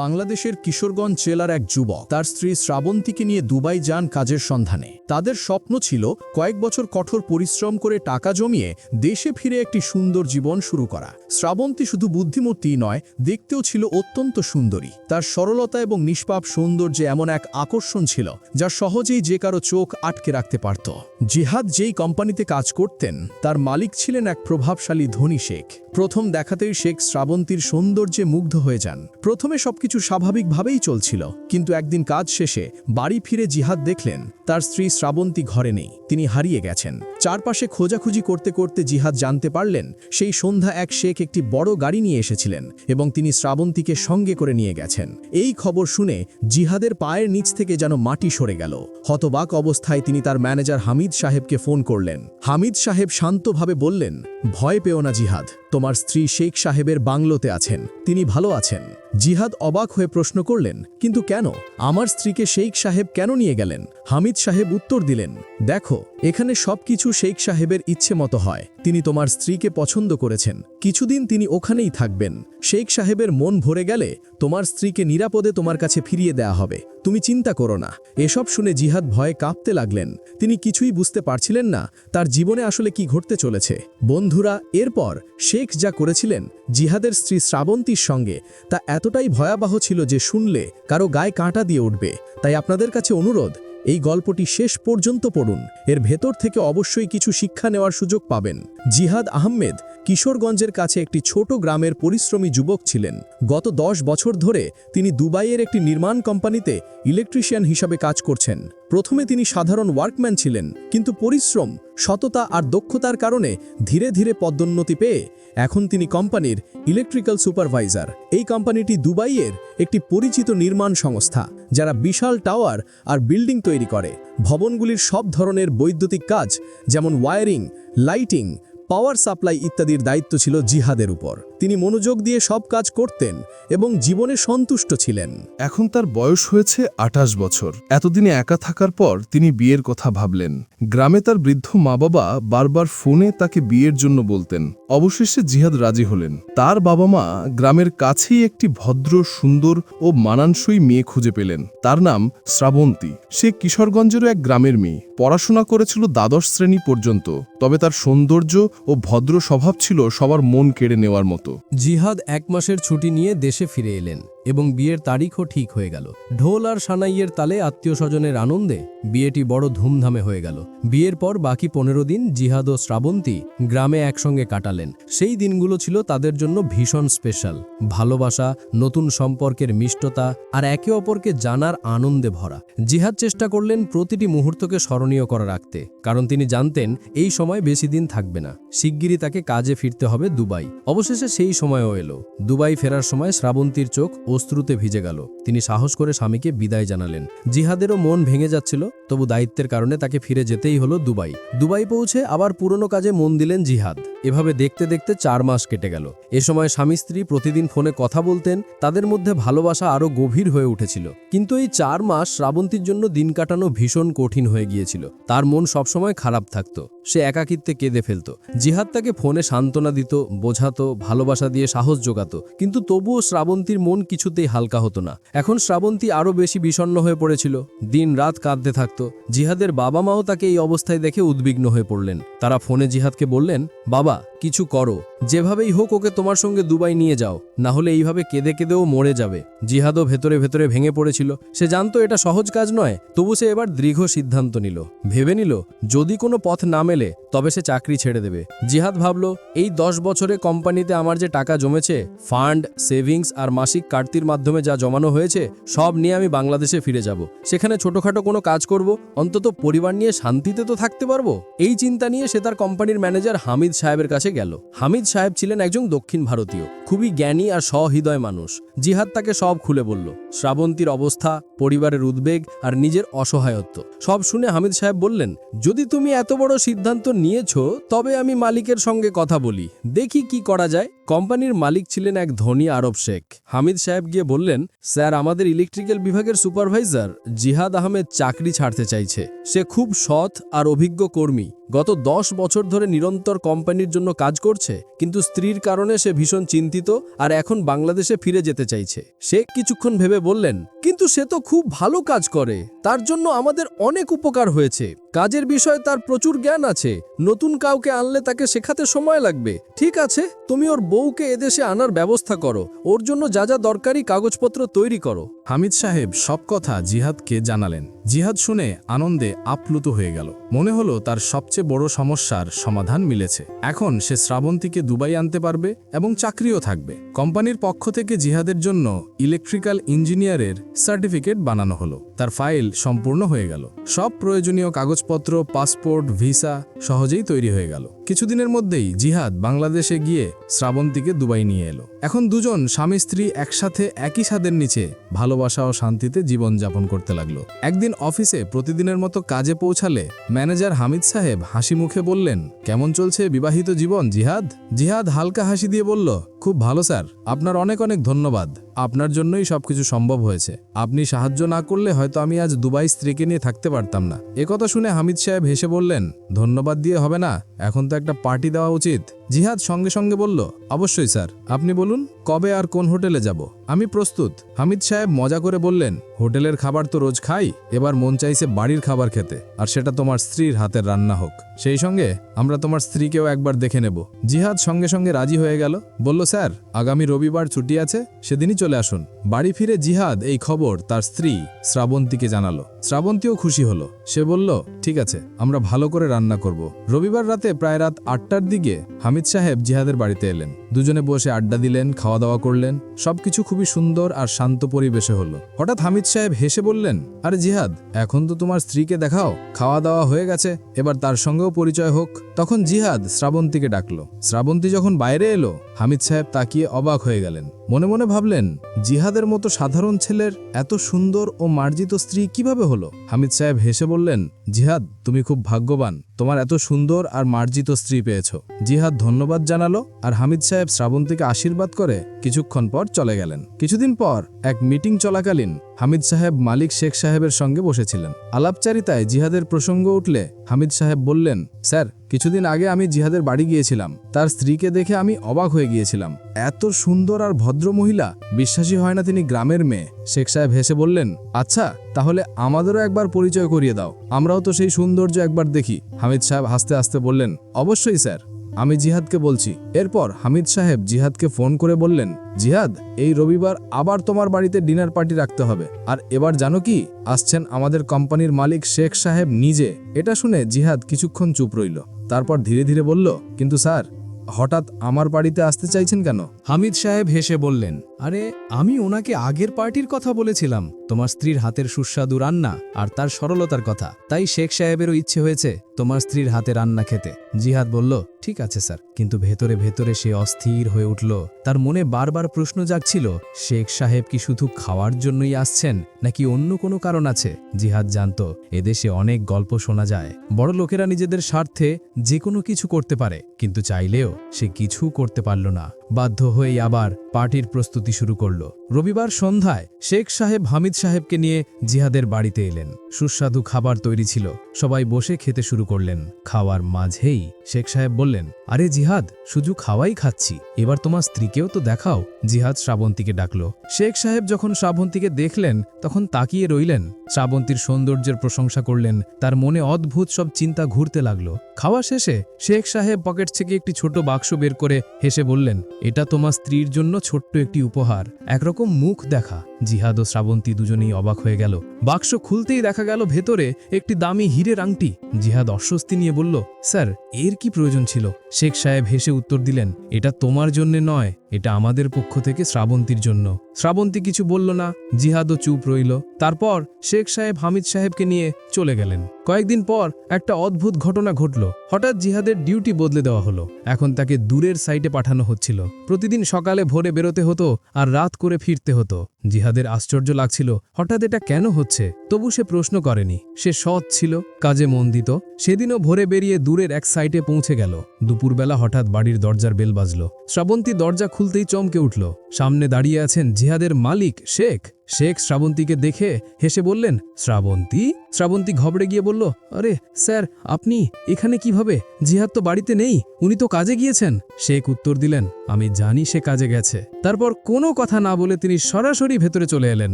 বাংলাদেশের কিশোরগঞ্জ জেলার এক যুবক তার স্ত্রী শ্রাবন্তীকে নিয়ে দুবাই যান কাজের সন্ধানে। তাদের স্বপ্ন ছিল কয়েক বছর কঠোর পরিশ্রম করে টাকা জমিয়ে দেশে ফিরে একটি সুন্দর জীবন শুরু করা। শ্রাবন্তী শুধু বুদ্ধিমতী নয়, দেখতেও ছিল অত্যন্ত সুন্দরী। তার সরলতা এবং নিষ্পাপ সৌন্দর্যে এমন এক আকর্ষণ ছিল যা সহজেই যে কারও চোখ আটকে রাখতে পারত। জিহাদ যেই কোম্পানিতে কাজ করতেন, তার মালিক ছিলেন এক প্রভাবশালী ধনী শেখ। প্রথম দেখাতেই শেখ শ্রাবন্তীর সৌন্দর্যে মুগ্ধ হয়ে যান। প্রথমে সবকিছু স্বাভাবিকভাবেই চলছিল। কিন্তু একদিন কাজ শেষে বাড়ি ফিরে জিহাদ দেখলেন, তার স্ত্রী শ্রাবন্তী ঘরে নেই, তিনি হারিয়ে গেছেন। চারপাশে খোঁজাখুঁজি করতে করতে জিহাদ জানতে পারলেন, সেই সন্ধ্যা এক শেখ একটি বড় গাড়ি নিয়ে এসেছিলেন এবং তিনি শ্রাবন্তীকে সঙ্গে করে নিয়ে গেছেন। এই খবর শুনে জিহাদের পায়ের নিচ থেকে যেন মাটি সরে গেল। হতবাক অবস্থায় তিনি তার ম্যানেজার হামিদ সাহেবকে ফোন করলেন। হামিদ সাহেব শান্তভাবে বললেন, ভয় পেও না জিহাদ, তোমার স্ত্রী শেখ সাহেবের বাংলোতে আছেন, তিনি ভালো আছেন। জিহাদ অবাক হয়ে প্রশ্ন করলেন, কিন্তু কেন? আমার স্ত্রীকে শেখ সাহেব কেন নিয়ে গেলেন? হামিদ সাহেব উত্তর দিলেন, দেখো, এখানে সবকিছু শেখ সাহেবের ইচ্ছে মতো হয়। তিনি তোমার স্ত্রীকে পছন্দ করেছেন। কিছুদিন তিনি ওখানেই থাকবেন। শেখ সাহেবের মন ভরে গেলে তোমার স্ত্রীকে নিরাপদে তোমার কাছে ফিরিয়ে দেয়া হবে। তুমি চিন্তা করো না। এসব শুনে জিহাদ ভয়ে কাঁপতে লাগলেন। তিনি কিছুই বুঝতে পারছিলেন না তার জীবনে আসলে কি ঘটতে চলেছে। বন্ধুরা, এরপর শেখ যা করেছিলেন, জিহাদের স্ত্রী শ্রাবন্তীর সঙ্গে, তা এতটাই ভয়াবহ ছিল যে শুনলে কারও গায়ে কাঁটা দিয়ে উঠবে। তাই আপনাদের কাছে অনুরোধ এই গল্পটি শেষ পর্যন্ত পড়ুন। এর ভেতর থেকে অবশ্যই কিছু শিক্ষা নেওয়ার সুযোগ পাবেন। জিহাদ আহমেদ, কিশোরগঞ্জের কাছে একটি ছোট গ্রামের পরিশ্রমী যুবক ছিলেন। গত দশ বছর ধরে তিনি দুবাইয়ের একটি নির্মাণ কোম্পানিতে ইলেকট্রিশিয়ান হিসাবে কাজ করছেন। প্রথমে তিনি সাধারণ ওয়ার্কম্যান ছিলেন, কিন্তু পরিশ্রম, সততা আর দক্ষতার কারণে ধীরে ধীরে পদোন্নতি পেয়ে এখন তিনি কোম্পানির ইলেকট্রিক্যাল সুপারভাইজার। এই কোম্পানিটি দুবাইয়ের একটি পরিচিত নির্মাণ সংস্থা, যারা বিশাল টাওয়ার আর বিল্ডিং তৈরি করে। ভবনগুলির সব ধরনের বৈদ্যুতিক কাজ, যেমন ওয়ারিং, লাইটিং, পাওয়ার সাপ্লাই ইত্যাদির দায়িত্ব ছিল জিহাদের উপর। তিনি মনোযোগ দিয়ে সব কাজ করতেন এবং জীবনে সন্তুষ্ট ছিলেন। এখন তার বয়স হয়েছে আঠাশ বছর। এতদিনে একা থাকার পর তিনি বিয়ের কথা ভাবলেন। গ্রামে তার বৃদ্ধ মা বাবা বারবার ফোনে তাকে বিয়ের জন্য বলতেন। অবশেষে জিহাদ রাজি হলেন। তার বাবা মা গ্রামের কাছেই একটি ভদ্র, সুন্দর ও মানানসই মেয়ে খুঁজে পেলেন। তার নাম শ্রাবন্তী। সে কিশোরগঞ্জেরও এক গ্রামের মেয়ে। পড়াশোনা করেছিল দ্বাদশ শ্রেণি পর্যন্ত। তবে তার সৌন্দর্য ও ভদ্র স্বভাব ছিল সবার মন কেড়ে নেওয়ার মতো। জিহাদ এক মাসের ছুটি নিয়ে দেশে ফিরে এলেন এবং বিয়ের তারিখও ঠিক হয়ে গেল। ঢোল আর সানাইয়ের তালে আত্মীয় স্বজনের আনন্দে বিয়েটি বড় ধুমধামে হয়ে গেল। বিয়ের পর বাকি পনেরো দিন জিহাদ ও শ্রাবন্তী গ্রামে একসঙ্গে কাটালেন। সেই দিনগুলো ছিল তাদের জন্য ভীষণ স্পেশাল। ভালোবাসা, নতুন সম্পর্কের মিষ্টতা আর একে অপরকে জানার আনন্দে ভরা। জিহাদ চেষ্টা করলেন প্রতিটি মুহূর্তকে স্মরণীয় করা রাখতে, কারণ তিনি জানতেন এই সময় বেশি দিন থাকবে না। শিগগিরই তাকে কাজে ফিরতে হবে দুবাই। অবশেষে সেই সময়ও এলো। দুবাই ফেরার সময় শ্রাবন্তীর চোখ অশ্রুতে ভিজে গেল। তিনি সাহস করে স্বামীকে বিদায় জানালেন। জিহাদেরও মন ভেঙে যাচ্ছিল, তবু দায়িত্বের কারণে তাকে ফিরে যেতেই হলো দুবাই। দুবাই পৌঁছে আবার পুরনো কাজে মন দিলেন জিহাদ। এভাবে দেখতে দেখতে চার মাস কেটে গেল। এ সময় স্বামী স্ত্রী প্রতিদিন ফোনে কথা বলতেন, তাদের মধ্যে ভালোবাসা আরও গভীর হয়ে উঠেছিল। কিন্তু এই চার মাস শ্রাবন্তীর জন্য দিন কাটানো ভীষণ কঠিন হয়ে গিয়েছিল। তার মন সবসময় খারাপ থাকত। সে একাকিত্বে কেঁদে ফেলত। জিহাদ তাকে ফোনে সান্ত্বনা দিত, বোঝাতো ভালোবাসা দিয়ে সাহস জোগাতো, কিন্তু তবুও শ্রাবন্তীর মন কিছুতেই হালকা হতো না। এখন শ্রাবন্তী আরও বেশি বিষণ্ণ হয়ে পড়েছিল। দিন রাত কাঁদতে থাকত। জিহাদের বাবা মাও তাকে এই অবস্থায় দেখে উদ্বিগ্ন হয়ে পড়লেন। তারা ফোনে জিহাদকে বললেন, বাবা, কিছু করো। যেভাবেই হোক ওকে তোমার সঙ্গে দুবাই নিয়ে যাও। না হলে এইভাবে কেঁদে কেঁদেও মরে যাবে। জিহাদও ভেতরে ভেতরে ভেঙে পড়েছিল। সে জানতো এটা সহজ কাজ নয়, তবু সে এবার দৃঢ় সিদ্ধান্ত নিল। ভেবে নিল, যদি কোনো পথ না মেলে তবে সে চাকরি ছেড়ে দেবে। জিহাদ ভাবল, এই দশ বছরে কোম্পানিতে আমার যে টাকা জমেছে, ফান্ড, সেভিংস আর মাসিক কাটতির মাধ্যমে যা জমানো হয়েছে, সব নিয়ে আমি বাংলাদেশে ফিরে যাব। সেখানে ছোটখাটো কোনো কাজ করব, অন্তত পরিবার নিয়ে শান্তিতে তো থাকতে পারব? এই চিন্তা নিয়ে সে তার কোম্পানির ম্যানেজার হামিদ সাহেবের কাছে গেল। হামিদ সাহেব ছিলেন একজন দক্ষিণ ভারতীয়, খুবই জ্ঞানী আর সহৃদয় মানুষ। জিহাদ তাকে সব খুলে বলল, শ্রাবন্তীর অবস্থা, পরিবারের উদ্বেগ আর নিজের অসহায়ত্ব। সব শুনে হামিদ সাহেব বললেন, যদি তুমি এত বড় সিদ্ধান্ত নিয়েছো তবে আমি মালিকের সঙ্গে কথা বলি দেখি কি করা যায়। কোম্পানির মালিক ছিলেন এক ধনী আরব শেখ। হামিদ সাহেব গিয়ে বললেন, স্যার, আমাদের ইলেকট্রিক্যাল বিভাগের সুপারভাইজার জিহাদ আহমেদ চাকরি ছাড়তে চাইছে। সে খুব সৎ আর অভিজ্ঞ কর্মী। গত দশ বছর ধরে নিরন্তর কোম্পানির জন্য কাজ করছে, কিন্তু স্ত্রীর কারণে সে ভীষণ চিন্তিত আর এখন বাংলাদেশে ফিরে যেতে চাইছে। শেখ কিছুক্ষণ ভেবে বললেন, কিন্তু সে তো খুব ভালো কাজ করে। তার জন্য আমাদের অনেক উপকার হয়েছে। কাজের বিষয়ে তার প্রচুর জ্ঞান আছে। নতুন কাউকে আনলে তাকে শেখাতে সময় লাগবে। ঠিক আছে, তুমি ওর বউকে এদেশে আনার ব্যবস্থা করো। ওর জন্য যা যা দরকারি কাগজপত্র তৈরি করো। হামিদ সাহেব সব কথা জিহাদকে জানালেন। জিহাদ শুনে আনন্দে আপ্লুত হয়ে গেল। মনে হলো তার সবচেয়ে বড় সমস্যার সমাধান মিলেছে। এখন সে শ্রাবন্তীকে দুবাই আনতে পারবে এবং চাকরিও থাকবে। কোম্পানির পক্ষ থেকে জিহাদের জন্য ইলেকট্রিক্যাল ইঞ্জিনিয়ারের সার্টিফিকেট বানানো হলো। তার ফাইল সম্পূর্ণ হয়ে গেল। সব প্রয়োজনীয় কাগজপত্র, পাসপোর্ট, ভিসা সহজেই তৈরি হয়ে গেল। কিছুদিনের মধ্যেই জিহাদ বাংলাদেশে গিয়ে শ্রাবন্তীকে দুবাই নিয়ে এলো। এখন দুজন স্বামী স্ত্রী একসাথে একই ছাদের নিচে ভালোবাসা ও শান্তিতে জীবনযাপন করতে লাগল। একদিন অফিসে প্রতিদিনের মতো কাজে পৌঁছালে ম্যানেজার হামিদ সাহেব হাসি মুখে বললেন, কেমন চলছে বিবাহিত জীবন, জিহাদ? জিহাদ হালকা হাসি দিয়ে বলল, খুব ভালো, স্যার। আপনার অনেক অনেক ধন্যবাদ। আপনার জন্যই সবকিছু সম্ভব হয়েছে। আপনি সাহায্য না করলে হয়তো আমি আজ দুবাই স্ত্রীকে নিয়ে থাকতে পারতাম না। একথা শুনে হামিদ সাহেব হেসে বললেন, ধন্যবাদ দিয়ে হবে না, এখন তো একটা পার্টি দেওয়া উচিত। জিহাদ সঙ্গে সঙ্গে বলল, অবশ্যই স্যার, আপনি বলুন, কবে আর কোন হোটেলে যাব? আমি প্রস্তুত। হামিদ সাহেব মজা করে বললেন, হোটেলের খাবার তো রোজ খাই, এবার মন চাইছে বাড়ির খাবার খেতে, আর সেটা তোমার স্ত্রীর হাতের রান্না হোক। সেই সঙ্গে আমরা তোমার স্ত্রীকেও একবার দেখে নেব। জিহাদ সঙ্গে সঙ্গে রাজি হয়ে গেল, বলল, স্যার, আগামী রবিবার ছুটি আছে, সেদিনই চলে আসুন। বাড়ি ফিরে জিহাদ এই খবর তার স্ত্রী শ্রাবন্তীকে জানালো। শ্রাবন্তীও খুশি হলো। সে বলল, ঠিক আছে, আমরা ভালো করে রান্না করব। রবিবার রাতে প্রায় রাত আটটার দিকে হামিদ সাহেব জিহাদের বাড়িতে এলেন। দুজনে বসে আড্ডা দিলেন খাওয়া দাওয়া করলেন। সবকিছু খুবই সুন্দর আর শান্ত পরিবেশে হলো। হঠাৎ হামিদ সাহেব হেসে বললেন, আরে জিহাদ, এখন তো তোমার স্ত্রীকে দেখাও খাওয়া দাওয়া হয়ে গেছে, এবার তার সঙ্গেও পরিচয় হোক। তখন জিহাদ শ্রাবন্তীকে ডাকলো। শ্রাবন্তী যখন বাইরে এলো হামিদ সাহেব তাকিয়ে অবাক হয়ে গেলেন। মনে মনে ভাবলেন, জিহাদের মতো সাধারণ ছেলের এত সুন্দর ও মার্জিত স্ত্রী কীভাবে হলো? হামিদ সাহেব হেসে বললেন জিহাদ, তুমি খুব ভাগ্যবান। তোমার এত সুন্দর আর মার্জিত স্ত্রী পেয়েছ। জিহাদ ধন্যবাদ জানালো আর হামিদ সাহেব শ্রাবন্তীকে আশীর্বাদ করে কিছুক্ষণ পর চলে গেলেন। কিছুদিন পর এক মিটিং চলাকালীন হামিদ সাহেব মালিক শেখ সাহেবের সঙ্গে বসেছিলেন। আলাপচারিতায় জিহাদের প্রসঙ্গ উঠলে হামিদ সাহেব বললেন, স্যার, কিছুদিন আগে আমি জিহাদের বাড়ি গিয়েছিলাম। তার স্ত্রীকে দেখে আমি অবাক হয়ে গিয়েছিলাম। এত সুন্দর আর ভদ্র মহিলা বিশ্বাসী হয় না তিনি গ্রামের মেয়ে। শেখ সাহেব হেসে বললেন আচ্ছা তাহলে আমাদেরও একবার পরিচয় করিয়ে দাও। আমরাও তো সেই সৌন্দর্য একবার দেখি। হামিদ সাহেব হাসতে হাসতে বললেন, অবশ্যই স্যার। আমি জিহাদকে বলছি। এরপর হামিদ সাহেব জিহাদকে ফোন করে বললেন, জিহাদ, এই রবিবার আবার তোমার বাড়িতে ডিনার পার্টি রাখতে হবে। আর এবার জানো কি? আসছেন আমাদের কোম্পানির মালিক শেখ সাহেব নিজে। এটা শুনে জিহাদ কিছুক্ষণ চুপ রইল। তারপর ধীরে ধীরে বলল, কিন্তু স্যার হঠাৎ আমার বাড়িতে আসতে চাইছেন কেন? হামিদ সাহেব হেসে বললেন, আরে, আমি ওনাকে আগের পার্টির কথা বলেছিলাম। তোমার স্ত্রীর হাতের সুস্বাদু রান্না আর তার সরলতার কথা। তাই শেখ সাহেবেরও ইচ্ছে হয়েছে তোমার স্ত্রীর হাতে রান্না খেতে। জিহাদ বলল, ঠিক আছে, স্যার। কিন্তু ভেতরে ভেতরে সে অস্থির হয়ে উঠল। তার মনে বারবার প্রশ্ন জাগছিল, শেখ সাহেব কি শুধু খাওয়ার জন্যই আসছেন, নাকি অন্য কোনো কারণ আছে? জিহাদ জানত, এদেশে অনেক গল্প শোনা যায়। বড় লোকেরা নিজেদের স্বার্থে যে কোনো কিছু করতে পারে, কিন্তু চাইলেও সে কিছু করতে পারল না। বাধ্য হয়েই আবার পার্টির প্রস্তুতি শুরু করল। রবিবার সন্ধ্যায় শেখ সাহেব হামিদ সাহেবকে নিয়ে জিহাদের বাড়িতে এলেন। সুস্বাদু খাবার তৈরি ছিল। সবাই বসে খেতে শুরু করলেন। খাওয়ার মাঝেই শেখ সাহেব বললেন, আরে জিহাদ, শুধু খাওয়াই খাচ্ছি। এবার তোমার স্ত্রীকেও তো দেখাও। জিহাদ শ্রাবন্তীকে ডাকল। শেখ সাহেব যখন শ্রাবন্তীকে দেখলেন, তখন তাকিয়ে রইলেন। শ্রাবন্তীর সৌন্দর্যের প্রশংসা করলেন। তার মনে অদ্ভুত সব চিন্তা ঘুরতে লাগল। খাওয়া শেষে শেখ সাহেব পকেট থেকে একটি ছোট বাক্স বের করে হেসে বললেন, এটা তোমার স্ত্রীর জন্য ছোট্ট একটি উপহার। একরকম মুখ দেখা। জিহাদ ও শ্রাবন্তী দুজনেই অবাক হয়ে গেল। বাক্স খুলতেই দেখা গেল ভেতরে একটি দামি হীরের আংটি। জিহাদ অস্বস্তি নিয়ে বলল, স্যার, এর কি প্রয়োজন ছিল? শেখ সাহেব হেসে উত্তর দিলেন, এটা তোমার জন্যে নয় এটা আমাদের পক্ষ থেকে শ্রাবন্তীর জন্য। শ্রাবন্তী কিছু বলল না, জিহাদও চুপ রইল। তারপর শেখ সাহেব হামিদ সাহেবকে নিয়ে চলে গেলেন। কয়েকদিন পর একটা অদ্ভুত ঘটনা ঘটল। হঠাৎ জিহাদের ডিউটি বদলে দেওয়া হলো। এখন তাকে দূরের সাইটে পাঠানো হচ্ছিল। প্রতিদিন সকালে ভোরে বেরোতে হতো আর রাত করে ফিরতে হতো। জিহাদের আশ্চর্য লাগছিল, হঠাৎ এটা কেন হচ্ছে? তবু সে প্রশ্ন করেনি। সে সৎ ছিল, কাজে মন দিত সেদিনও ভোরে বেরিয়ে দূরের এক সাইটে পৌঁছে গেল। দুপুরবেলা হঠাৎ বাড়ির দরজার বেল বাজল। শ্রাবন্তী দরজা খুলতেই চমকে উঠল। সামনে দাঁড়িয়ে আছেন জিহাদের মালিক শেখ। শেখ শ্রাবন্তীকে দেখে হেসে বললেন, শ্রাবন্তী? শ্রাবন্তী ঘবড়ে গিয়ে বলল, আরে স্যার, আপনি এখানে কীভাবে? জিহাদ তো বাড়িতে নেই, উনি তো কাজে গিয়েছেন। শেখ উত্তর দিলেন, আমি জানি সে কাজে গেছে। তারপর কোনো কথা না বলে তিনি সরাসরি ভেতরে চলে এলেন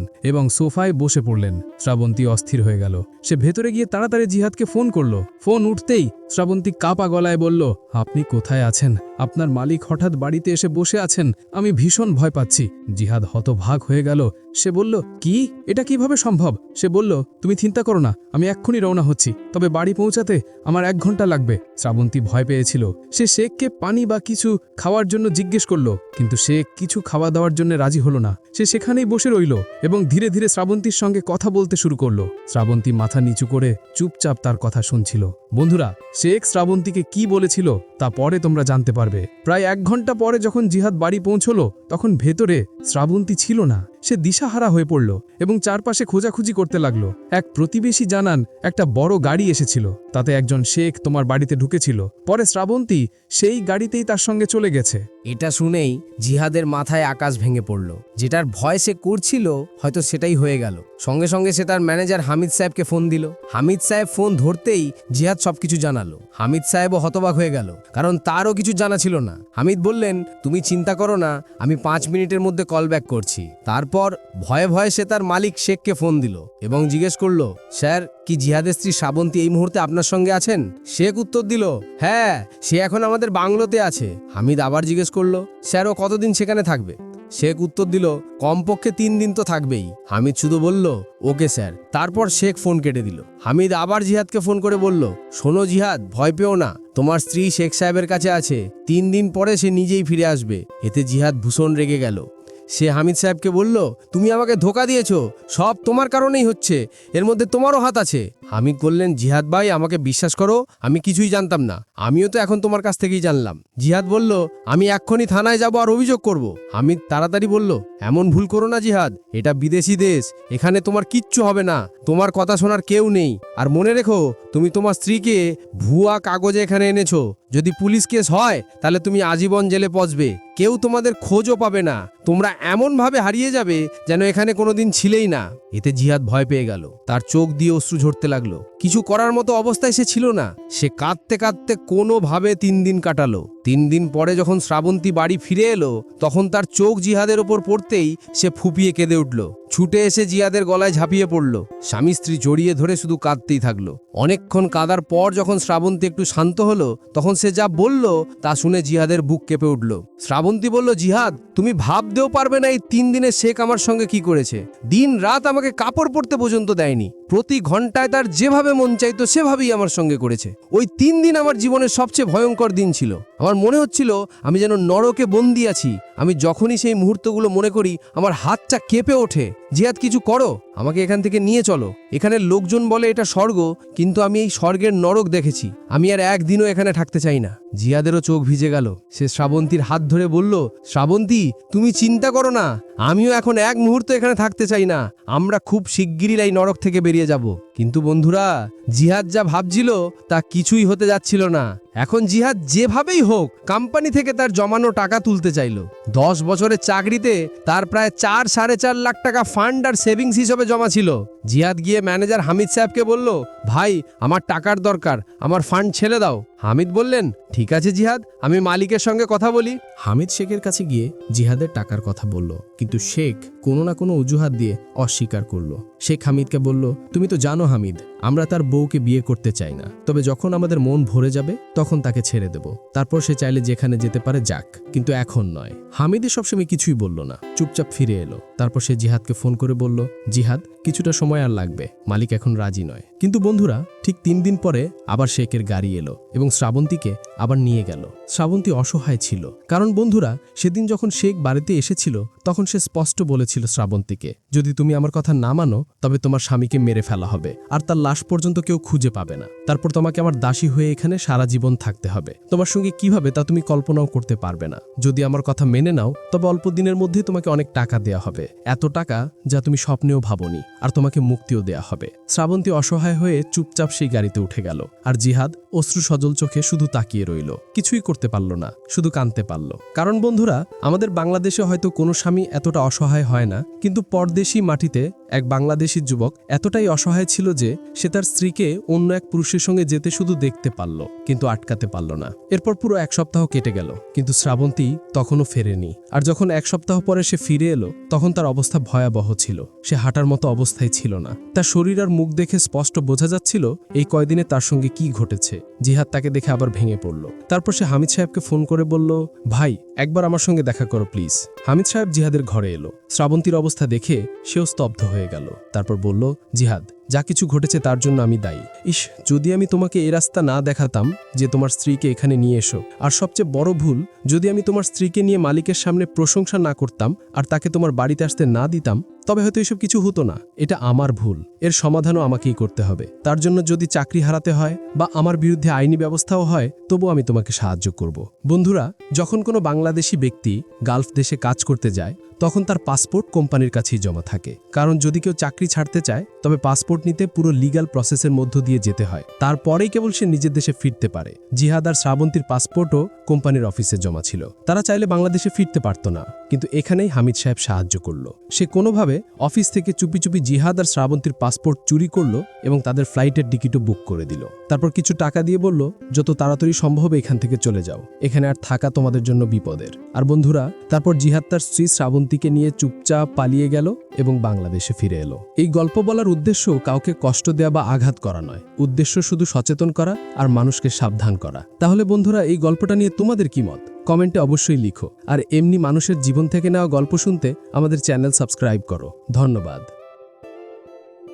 এবং সোফায় বসে পড়লেন। শ্রাবন্তী অস্থির হয়ে গেল। সে ভেতরে গিয়ে তাড়াতাড়ি জিহাদকে ফোন করল। ফোন উঠতেই শ্রাবন্তী কাপা গলায় বলল, আপনি কোথায় আছেন? আপনার মালিক হঠাৎ বাড়িতে এসে বসে আছেন। আমি ভীষণ ভয় পাচ্ছি। জিহাদ হতভাগ হয়ে গেল। সে বলল, কি? এটা কীভাবে সম্ভব? সে বলল, তুমি চিন্তা করো না, আমি এক্ষুনি রওনা হচ্ছি, তবে বাড়ি পৌঁছাতে আমার এক ঘণ্টা লাগবে। শ্রাবন্তী ভয় পেয়েছিল। সে শেখকে পানি বা কিছু খাওয়ার জন্য জিজ্ঞেস করল কিন্তু শেখ কিছু খাওয়া দাওয়ার জন্য রাজি হলো না। সে সেখানেই বসে রইল এবং ধীরে ধীরে শ্রাবন্তীর সঙ্গে কথা বলতে শুরু করল। শ্রাবন্তী মাথা নিচু করে চুপচাপ তার কথা শুনছিল। বন্ধুরা শেখ শ্রাবন্তীকে কি বলেছিল তা পরে তোমরা জানতে পারবে। প্রায় এক ঘণ্টা পরে যখন জিহাদ বাড়ি পৌঁছলো, তখন ভেতরে শ্রাবন্তী ছিল না। সে দিশাহারা হয়ে পড়ল এবং চারপাশে খোঁজাখুঁজি করতে লাগল। এক প্রতিবেশী জানান, একটা বড় গাড়ি এসেছিল। তাতে একজন শেখ তোমার বাড়িতে ঢুকেছিল। পরে শ্রাবন্তী সেই গাড়িতেই তার সঙ্গে চলে গেছে। এটা শুনেই জিহাদের মাথায় আকাশ ভেঙে পড়ল। যেটার ভয় সে করছিল, হয়তো সেটাই হয়ে গেল। সঙ্গে সঙ্গে সে তার ম্যানেজার হামিদ সাহেবকে ফোন দিল। হামিদ সাহেব ফোন ধরতেই জিহাদ সবকিছু জানালো। হামিদ সাহেবও হতবাক হয়ে গেল, কারণ তারও কিছু জানা ছিল না। হামিদ বললেন, তুমি চিন্তা করো না, আমি পাঁচ মিনিটের মধ্যে কল ব্যাক করছি। তারপর ভয়ে ভয়ে সে তার মালিক শেখকে ফোন দিল এবং জিজ্ঞেস করল, স্যার কি জিহাদের স্ত্রী শ্রাবন্তী এই মুহূর্তে আপনার সঙ্গে আছেন? শেখ উত্তর দিল হ্যাঁ সে এখন আমাদের বাংলোতে আছে। হামিদ আবার জিজ্ঞেস করল, স্যার, ও কতদিন সেখানে থাকবে? শেখ উত্তর দিল, কমপক্ষে তিন দিন তো থাকবেই। হামিদ শুধু বলল, ওকে, স্যার। তারপর শেখ ফোন কেটে দিল। হামিদ আবার জিহাদকে ফোন করে বলল, শোনো জিহাদ, ভয় পেও না। তোমার স্ত্রী শেখ সাহেবের কাছে আছে। তিন দিন পরে সে নিজেই ফিরে আসবে। এতে জিহাদ ভূষণ রেগে গেল। সে হামিদ সাহেবকে বলল, তুমি আমাকে ধোকা দিয়েছ। সব তোমার কারণেই হচ্ছে। এর মধ্যে তোমারও হাত আছে। হামিদ বললেন, জিহাদ ভাই, আমাকে বিশ্বাস করো, আমি কিছুই জানতাম না। আমিও তো এখন তোমার কাছ থেকেই জানলাম। জিহাদ বলল, আমি এক্ষুনি থানায় যাব আর অভিযোগ করব। হামিদ তাড়াতাড়ি বলল, এমন ভুল করো না জিহাদ, এটা বিদেশি দেশ, এখানে তোমার কিচ্ছু হবে না, তোমার কথা শোনার কেউ নেই। আর মনে রেখো, তুমি তোমার স্ত্রীকে ভুয়া কাগজে এখানে এনেছো। যদি পুলিশ কেস হয়, তাহলে তুমি আজীবন জেলে পচবে। কেউ তোমাদের খোঁজও পাবে না। তোমরা এমনভাবে হারিয়ে যাবে যেন এখানে কোনোদিন ছিলেই না। এতে জিহাদ ভয় পেয়ে গেল। তার চোখ দিয়ে অশ্রু ঝরতে লাগল। কিছু করার মতো অবস্থায় সে ছিল না। সে কাঁদতে কাঁদতে কোনোভাবে তিন দিন কাটালো। তিন দিন পরে যখন শ্রাবন্তী বাড়ি ফিরে এলো, তখন তার চোখ জিহাদের ওপর পড়তেই সে ফুপিয়ে কেঁদে উঠল। ছুটে এসে জিয়াদের গলায় ঝাঁপিয়ে পড়ল। স্বামী স্ত্রী জড়িয়ে ধরে শুধু কাঁদতেই থাকল। অনেকক্ষণ কাদার পর যখন শ্রাবন্তী একটু শান্ত হলো, তখন সে যা বলল তা শুনে জিহাদের বুক কেঁপে উঠল। শ্রাবন্তী বলল, জিহাদ, তুমি ভাবতেও পারবে না এই তিন দিনে শেখ আমার সঙ্গে কি করেছে। দিন রাত আমাকে কাপড় পরতে পর্যন্ত দেয়নি। প্রতি ঘন্টায় তার যেভাবে মন চাইতো সেভাবেই আমার সঙ্গে করেছে। ওই তিন দিন আমার জীবনের সবচেয়ে ভয়ঙ্কর দিন ছিল। আমার মনে হচ্ছিল আমি যেন নরকে বন্দি আছি। আমি যখনই সেই মুহূর্তগুলো মনে করি, আমার হাতটা কেঁপে ওঠে। জিয়াদ, কিছু করো। আমাকে এখান থেকে নিয়ে চলো। এখানে লোকজন বলে এটা স্বর্গ, কিন্তু আমি এই স্বর্গের নরক দেখেছি। আমি আর একদিনও এখানে থাকতে চাই না। জিয়াদেরও চোখ ভিজে গেল। সে শ্রাবন্তীর হাত ধরে বলল, শ্রাবন্তী, তুমি চিন্তা করো না। আমিও এখন এক মুহূর্ত এখানে থাকতে চাই না। আমরা খুব শিগগিরই এই নরক থেকে বেরিয়ে যাব। কিন্তু বন্ধুরা, জিহাদ যা ভাবছিল তা কিছুই হতে যাচ্ছিল না। এখন জিহাদ যেভাবেই হোক, কোম্পানি থেকে তার জমানো টাকা তুলতে চাইল। দশ বছরের চাকরিতে তার প্রায় চার, সাড়ে চার লাখ টাকা ফান্ড আর সেভিংস হিসেবে জমা ছিল। জিহাদ গিয়ে ম্যানেজার হামিদ সাহেবকে বলল, ভাই, আমার টাকার দরকার। আমার ফান্ড ছেড়ে দাও। হামিদ বললেন ঠিক আছে, জিহাদ, আমি মালিকের সঙ্গে কথা বলি। হামিদ শেখের কাছে গিয়ে জিহাদের টাকার কথা বলল, কিন্তু শেখ কোনো না কোনো অজুহাত দিয়ে অস্বীকার করল। শেখ হামিদকে বলল, তুমি তো জানো হামিদ আমরা তার বউকে বিয়ে করতে চাই না। তবে যখন আমাদের মন ভরে যাবে, তখন তাকে ছেড়ে দেব। তারপর সে চাইলে যেখানে যেতে পারে যাক। কিন্তু এখন নয়। হামিদে সবসময় কিছুই বলল না। চুপচাপ ফিরে এলো। তারপর সে জিহাদকে ফোন করে বলল, জিহাদ, কিছুটা সময় আর লাগবে। মালিক এখন রাজি নয়। কিন্তু বন্ধুরা, ঠিক তিন দিন পরে আবার শেখের গাড়ি এলো এবং শ্রাবন্তীকে আবার নিয়ে গেল। শ্রাবন্তী অসহায় ছিল। কারণ বন্ধুরা, সেদিন যখন শেখ বাড়িতে এসেছিল, তখন সে স্পষ্ট বলেছিল শ্রাবন্তীকে, যদি তুমি আমার কথা না মানো, তবে তোমার স্বামীকে মেরে ফেলা হবে। আর তার লাশ পর্যন্ত কেউ খুঁজে পাবে না। তারপর তোমাকে আমার দাসী হয়ে এখানে সারা জীবন থাকতে হবে। তোমার সঙ্গে কীভাবে তা তুমি কল্পনাও করতে পারবে না। যদি আমার কথা মেনে নাও, তবে অল্প দিনের মধ্যে তোমাকে অনেক টাকা দেয়া হবে। এত টাকা যা তুমি স্বপ্নেও ভাবনি, আর তোমাকে মুক্তিও দেয়া হবে। শ্রাবন্তী অসহায় হয়ে চুপচাপ সেই গাড়িতে উঠে গেল। আর জিহাদ অশ্রু সজল চোখে শুধু তাকিয়ে রইল। কিছুই করতে পারল না, শুধু কানতে পারল। কারণ বন্ধুরা, আমাদের বাংলাদেশে হয়তো কোনো স্বামী এতটা অসহায় হয় না, কিন্তু পরদেশি মাটিতে এক বাংলাদেশি যুবক এতটাই অসহায় ছিল যে সে তার স্ত্রীকে অন্য এক পুরুষের সঙ্গে যেতে শুধু দেখতে পারল, কিন্তু আটকাতে পারল না। এরপর পুরো এক সপ্তাহ কেটে গেল, কিন্তু শ্রাবন্তী তখনও ফেরেনি। আর যখন এক সপ্তাহ পরে সে ফিরে এলো, তখন তার অবস্থা ভয়াবহ ছিল। সে হাঁটার মতো অবস্থায় ছিল না। তার শরীর আর মুখ দেখে স্পষ্ট বোঝা যাচ্ছিল, এই কয়দিনে তার সঙ্গে কি ঘটেছে। জিহাদ তাকে দেখে আবার ভেঙে পড়ল। তারপর সে হামিদ সাহেবকে ফোন করে বলল, ভাই, একবার আমার সঙ্গে দেখা করো প্লিজ। হামিদ সাহেব জিহাদের ঘরে এলো। শ্রাবন্তীর অবস্থা দেখে সেও স্তব্ধ হয়ে গেল। তারপর বলল, জিহাদ, যা কিছু ঘটেছে তার জন্য আমি দায়ী। ইস, যদি আমি তোমাকে এ রাস্তা না দেখাতাম যে তোমার স্ত্রীকে এখানে নিয়ে এসো। আর সবচেয়ে বড় ভুল, যদি আমি তোমার স্ত্রীকে নিয়ে মালিকের সামনে প্রশংসা না করতাম আর তাকে তোমার বাড়িতে আসতে না দিতাম তবে হয়তো এসব কিছু হতো না। এটা আমার ভুল। এর সমাধানও আমাকেই করতে হবে। তার জন্য যদি চাকরি হারাতে হয় বা আমার বিরুদ্ধে আইনি ব্যবস্থাও হয়, তবু আমি তোমাকে সাহায্য করব। বন্ধুরা, যখন কোনো বাংলাদেশি ব্যক্তি গালফ দেশে কাজ করতে যায়, তখন তার পাসপোর্ট কোম্পানির কাছেই জমা থাকে। কারণ যদি কেউ চাকরি ছাড়তে চায়, তবে পাসপোর্ট নিতে পুরো লিগ্যাল প্রসেসের মধ্য দিয়ে যেতে হয়। তারপরেই কেবল সে নিজের দেশে ফিরতে পারে। জিহাদ আর শ্রাবন্তীর পাসপোর্টও কোম্পানির অফিসে জমা ছিল। তারা চাইলে বাংলাদেশে ফিরতে পারত না। কিন্তু এখানেই হামিদ সাহেব সাহায্য করল। সে কোনোভাবে অফিস থেকে চুপি চুপি জিহাদ আর শ্রাবন্তীর পাসপোর্ট চুরি করল এবং তাদের ফ্লাইটের টিকিটও বুক করে দিল। তারপর কিছু টাকা দিয়ে বলল, যত তাড়াতাড়ি সম্ভব এখান থেকে চলে যাও। এখানে আর থাকা তোমাদের জন্য বিপদের। আর বন্ধুরা, তারপর জিহাদ তার স্ত্রী শ্রাবন্তীকে নিয়ে চুপচাপ পালিয়ে গেল এবং বাংলাদেশে ফিরে এলো। এই গল্প বলার উদ্দেশ্য কাউকে কষ্ট দেয়া বা আঘাত করা নয়। উদ্দেশ্য শুধু সচেতন করা আর মানুষকে সাবধান করা। তাহলে বন্ধুরা, এই গল্পটা নিয়ে তোমাদের কি মত? কমেন্টে অবশ্যই লিখো। আর এমনি মানুষের জীবন থেকে নেওয়া গল্প শুনতে আমাদের চ্যানেল সাবস্ক্রাইব করো। ধন্যবাদ।